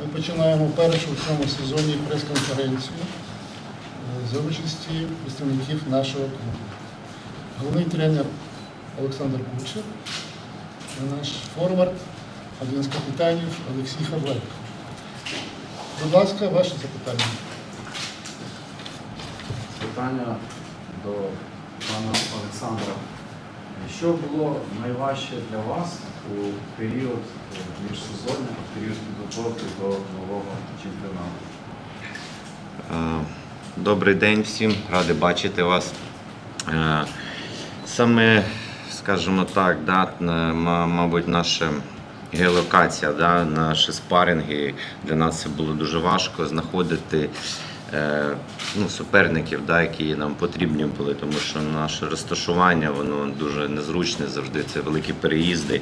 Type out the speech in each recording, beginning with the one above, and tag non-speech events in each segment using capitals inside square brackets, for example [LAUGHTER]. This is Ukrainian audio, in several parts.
Ми починаємо першу в цьому сезоні прес-конференцію е, за участі представників нашого клубу. Головний тренер Олександр Кучер, наш форвард, один з капітанів Олексій Хабарко. Будь ласка, ваші запитання. Питання до пана Олександра. Що було найважче для вас у період міжсезоння, період підготовки до нового чемпіонату? Е, Добрий день всім, радий бачити вас. Е, Саме, скажімо так, да, мабуть, наша геолокація, да, наші спаринги, для нас це було дуже важко знаходити ну, суперників, да, які нам потрібні були, тому що наше розташування воно дуже незручне завжди. Це великі переїзди,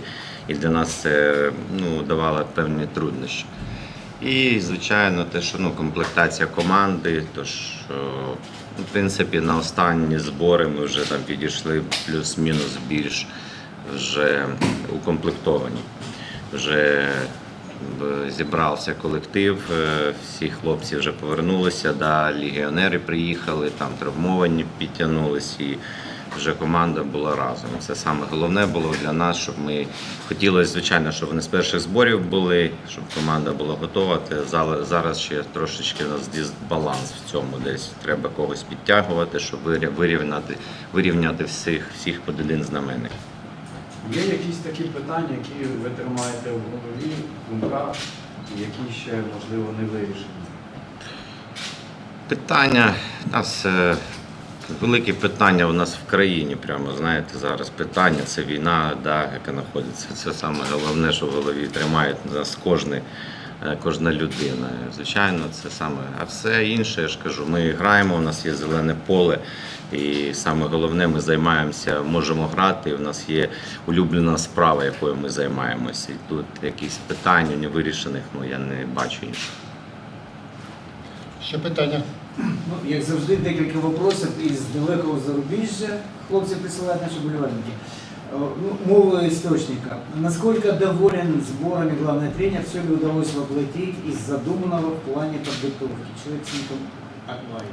і для нас це ну, давало певні труднощі. І, звичайно, те, що ну, комплектація команди, тож, е, в принципі, на останні збори ми вже там підійшли плюс-мінус більш вже укомплектовані. Вже е, зібрався колектив, е, всі хлопці вже повернулися, да, легіонери приїхали, там травмовані підтягнулись і вже команда була разом. Це саме головне було для нас, щоб ми хотілося, звичайно, щоб вони з перших зборів були, щоб команда була готова. Те Зараз ще трошечки у нас дисбаланс в цьому десь. Треба когось підтягувати, щоб вирівняти, вирівняти всіх, всіх під один знаменник. Є якісь такі питання, які ви тримаєте в голові, в думках, які ще, можливо, не вирішені? Питання у нас е, велике питання у нас в країні. Прямо знаєте, зараз питання це війна, да, яка знаходиться. Це саме головне, що в голові тримає нас кожне, е, кожна людина. Звичайно, це саме. А все інше, я ж кажу, ми граємо, у нас є зелене поле. І саме головне, ми займаємося, можемо грати. У нас є улюблена справа, якою ми займаємося. І тут якісь питання невирішених, ну я не бачу інших. Ще питання. Ну, як завжди, декілька вопросів із далекого зарубіжжя. Хлопці присилають наші болівальники. Е, Ну, мова источника. Насколько доволен сборами главный тренер? Все ли удалось воплотить из задуманного в плане подготовки? Человек с ником Акварий.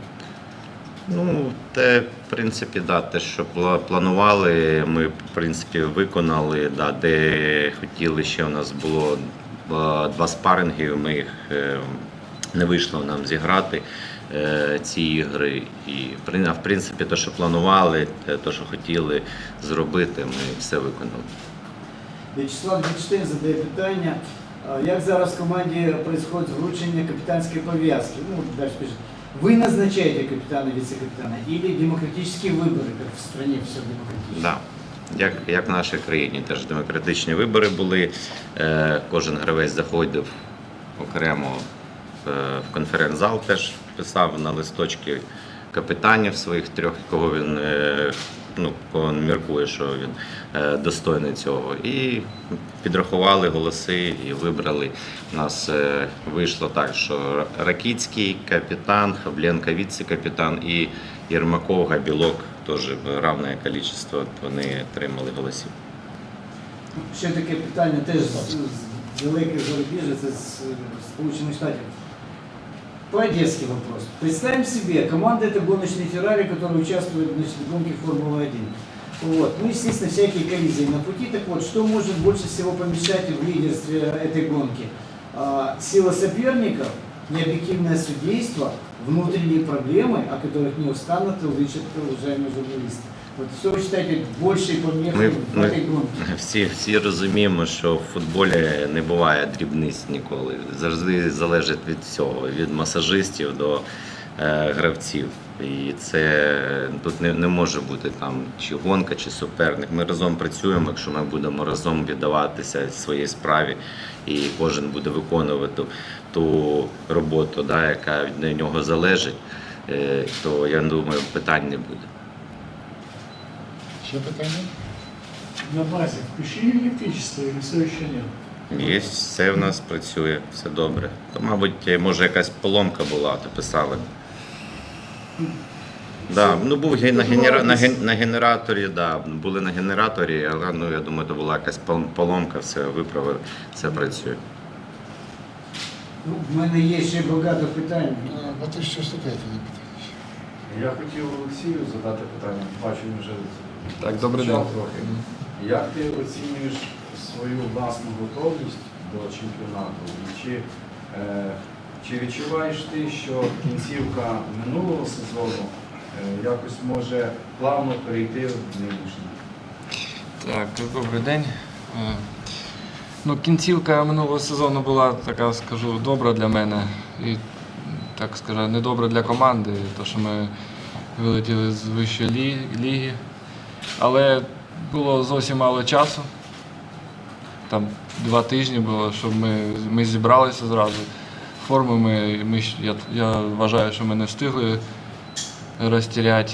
Ну, те, в принципі, да, те, що планували, ми, в принципі, виконали. Да, де хотіли, ще у нас було два спаринги, ми їх е, не вийшло нам зіграти е, ці ігри. І, в принципі, те, що планували, те, що хотіли зробити, ми все виконали. Вячеслав Вінштейн задає питання. Як зараз в команді происходит вручення капітанської пов'язки? Ну, далі. Вы назначаете капитана, вице-капитана или демократические выборы, как в стране все демократично? Да. Як, як в нашій країні теж демократичні вибори були. Е, кожен гравець заходив окремо е, в конференц-зал, теж писав на листочки капітанів своїх трьох, кого він е, ну, кого міркує, що він е, достойний цього. І підрахували голоси і вибрали. У нас е, вийшло так, що Ракіцький капітан, Хабленко віце-капітан і Єрмаков, Габілок теж равне кількість вони отримали голосів. Ще таке питання теж з, з далеких зарубіжжя, це з Сполучених Штатів. По-одесски вопрос. Представим себе, команда это гоночные Феррари, которые участвуют значит, в гонке Формулы-1. Вот. Ну, естественно, всякие коллизии на пути. Так вот, что может больше всего помешать в лидерстве этой гонки? А, сила соперников, необъективное судейство, внутренние проблемы, о которых не устанут увеличат уважаемые журналисты. Вот что вы считаете Ми, в ми [LAUGHS] всі, всі розуміємо, що в футболі не буває дрібниць ніколи. Завжди залежить від всього, від масажистів до е, гравців. І це тут не, не може бути там чи гонка, чи суперник. Ми разом працюємо, якщо ми будемо разом віддаватися своїй справі, і кожен буде виконувати ту роботу, да, яка від нього залежить, е, то я думаю, питань не буде. Ще питання? На базе включили электричество или все еще нет? Є, все в нас працює, все добре. То, мабуть, може якась поломка була, то писали. Да, ну був ге- на, генера... на, ген- на генераторі, да, були на генераторі, але ну, я думаю, то була якась пол- поломка, все виправили, все працює. Ну, в мене є ще багато питань. А, Бо ти що ж таке питаєш? Я хотів Олексію задати питання, бачу, він вже Так, добрий день. Як ти оцінюєш свою власну готовність до чемпіонату? І чи, е, чи відчуваєш ти, що кінцівка минулого сезону е, якось може плавно перейти в нинішній? Так, добрий день. Е, Ну, кінцівка минулого сезону була така, скажу, добра для мене. І, так скажу, не добра для команди, тому що ми вилетіли з вищої лі- ліги. Але було зовсім мало часу. Там два тижні було, щоб ми, ми зібралися зразу. Форму ми, ми я, я вважаю, що ми не встигли розтіряти.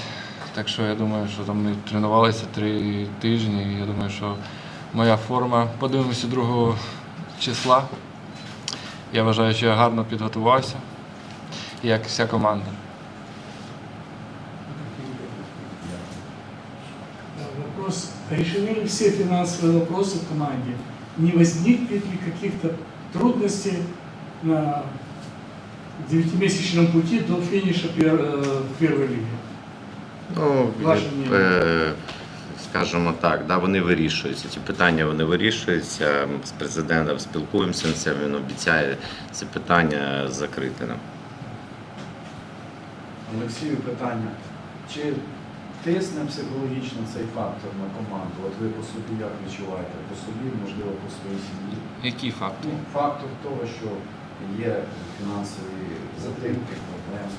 Так що я думаю, що там ми тренувалися три тижні. Я думаю, що моя форма. Подивимося 2 числа. Я вважаю, що я гарно підготувався, як вся команда. Да, Вопрос, решены ли все финансовые вопросы в команде? Не возникнет ли каких-то трудностей на девятимесячном пути до финиша пер- э, первой лиги? Ну, Ваше як, мнение? е, скажімо так, да, вони вирішуються. Ці питання вони вирішуються. Ми з президентом спілкуємося з цим, він обіцяє ці питання закрити нам. Олексію, питання. Чи тисне психологічно цей фактор на команду? От ви по собі як відчуваєте? По собі, можливо, по своїй сім'ї? Які факти? Ну, фактор того, що є фінансові затримки, проблеми.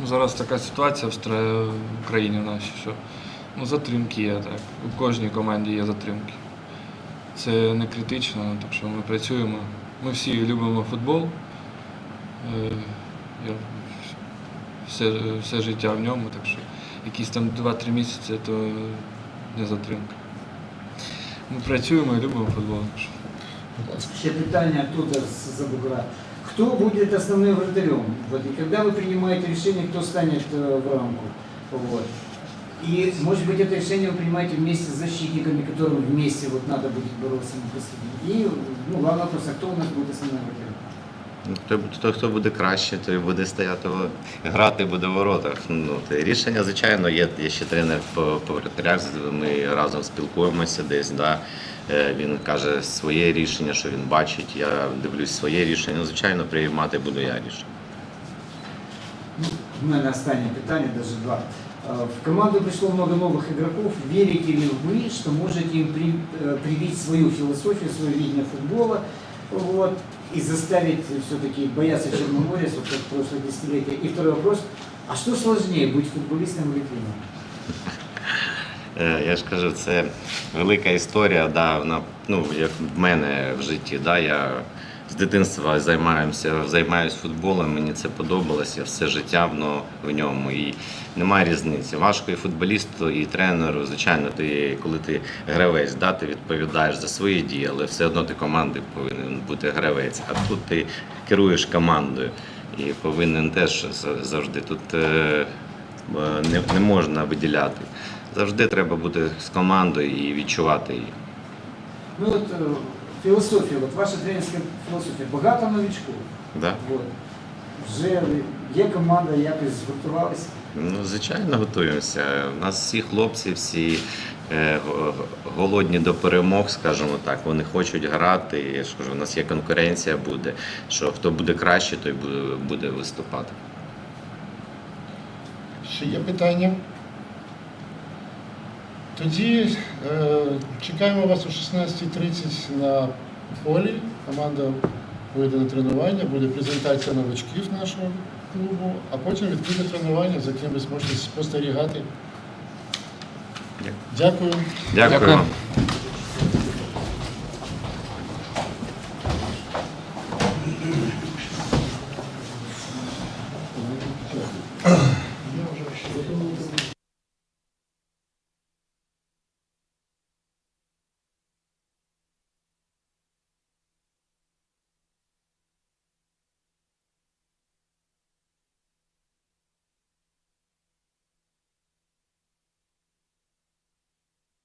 Ну, зараз така ситуація в стра- в країні в нашій, що ну, затримки є, так. У кожній команді є затримки. Це не критично, так що ми працюємо. Ми всі любимо футбол. Е, Я все, все життя в ньому, так що якісь там 2-3 місяці то не затримка. Ми працюємо і любимо футбол. так що. Будь ласка. Ще питання оттуда с-за бугра. Кто будет основным вратарем? Вот, и когда вы принимаете решение, кто станет э, в рамку? Вот. И, может быть, это решение вы принимаете вместе с защитниками, которым вместе вот надо будет бороться на последнем. И, ну, главный вопрос, а кто у нас будет основным вратарем? Ну, Хто, хто, хто буде краще, той буде стояти в- грати буде в воротах. Ну, те рішення, звичайно, є, є ще тренер по, по вратарях, ми разом спілкуємося десь. Да. Е, Він каже своє рішення, що він бачить. Я дивлюсь своє рішення. Ну, звичайно, приймати буду я рішення. Ну, у мене останнє питання, даже два. А, В команду пришло много новых игроков. Верите ли вы, что можете им при- э, привить свою философию, свое видение футбола вот, и заставить все-таки бояться Черноморья, как в прошлое десятилетие? И второй вопрос. А что сложнее, быть футболистом или тренером? Е, Я ж кажу, це велика історія, да, вона, ну, як в мене в житті. Да, я з дитинства займаюся, займаюся футболом, мені це подобалося, я все життя воно в ньому. І немає різниці. Важко і футболісту, і тренеру. Звичайно, ти, коли ти гравець, да, ти відповідаєш за свої дії, але все одно ти команди повинен бути гравець. А тут ти керуєш командою і повинен теж завжди тут. е, е, не, не можна виділяти. Завжди треба бути з командою і відчувати її. Ну вот э, философия, вот ваша тренерская философия, багато новичков. Да? Вот. Вже є команда, якось згуртувалися. Ну, звичайно, готуємося. У нас всі хлопці, всі е, голодні до перемог, скажімо так. Вони хочуть грати. Я ж кажу, у нас є конкуренція буде. Що хто буде краще, той буде, буде виступати. Ще є питання? Тоді е, чекаємо вас о 16.30 на полі. Команда вийде на тренування, буде презентація новачків нашого клубу, а потім відкрите тренування, за яким ви зможете спостерігати. Дякую. Дякую.